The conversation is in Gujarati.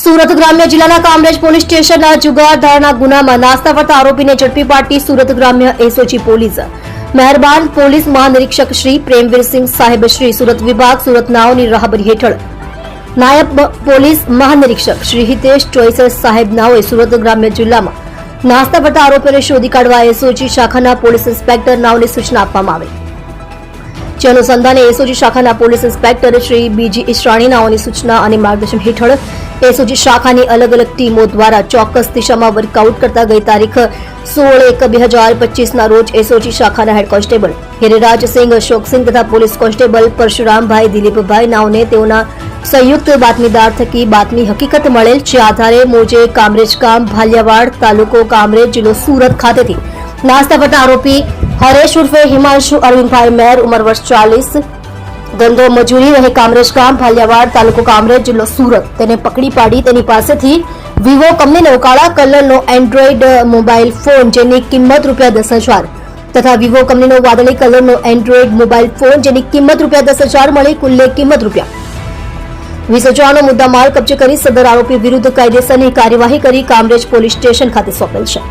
સુરત ગ્રામ્ય જિલ્લાના કામરેજ પોલીસ સ્ટેશનના જુગારધારના ગુનામાં નાસ્તા ફરતા આરોપીને ઝડપી પાડતી સુરત ગ્રામ્ય એસઓજી પોલીસ. મહેરબાન પોલીસ મહાનિરીક્ષક શ્રી પ્રેમવીરસિંહ સાહેબ શ્રી સુરત વિભાગ સુરત રાહબરી હેઠળ. નાયબ પોલીસ મહાનિરીક્ષક શ્રી હિતેશ ચોઈસર સાહેબ સુરત ગ્રામ્ય જિલ્લામાં નાસ્તા ફરતા આરોપીઓને શોધી કાઢવા એસઓજી શાખાના પોલીસ ઇન્સ્પેક્ટર નાઓને સૂચના આપવામાં આવી. જે અનુસંધાને એસઓજી શાખાના પોલીસ ઇન્સ્પેક્ટર શ્રી બીજી ઈશ્રાણી નાઓની સૂચના અને માર્ગદર્શન હેઠળ એસઓજી શાખાની અલગ અલગ ટીમો દ્વારા ચોક્કસ દિશામાં વર્કઆઉટ કરતા ગઈ તારીખ સોળ એક બે હજાર પચીસના રોજ એસઓજી શાખાના હેડ કોન્સ્ટેબલ હિરેરાજસિંહ અશોકસિંહ તથા પોલીસ કોન્સ્ટેબલ પરશુરામભાઈ, દિલીપભાઈ નાઓને તેઓના સંયુક્ત બાતમીદાર થકી બાતમી હકીકત મળેલ જે આધારે મોજે કામરેજ ગામ, ભાલિયાવાડ તાલુકો કામરેજ જિલ્લો સુરત ખાતેથી. નાસ્તા આરોપી હરેશ ઉર્ફે હિમાંશુ અરવિંદભાઈ મેર, ઉંમર વર્ષ ચાલીસ ધંધો મજૂરી રહે કામરેજ ગામ ભાલિયાવાડ તાલુકો કામરેજ જિલ્લો સુરત. તેને પકડી પાડી તેની પાસેથી વિવો કંપનીનો કાળા કલરનો એન્ડ્રોઈડ મોબાઈલ ફોન જેની કિંમત રૂપિયા દસ હજાર. તથા વિવો કંપનીનો વાદળી કલરનો એન્ડ્રોઈડ મોબાઈલ ફોન જેની કિંમત રૂપિયા દસ હજાર મળી કુલ્લે કિંમત રૂપિયા. વીસ હજારનો મુદ્દા માલ કબજે કરી સદર આરોપી વિરુદ્ધ કાયદેસરની કાર્યવાહી કરી કામરેજ પોલીસ સ્ટેશન ખાતે સોંપેલ છે.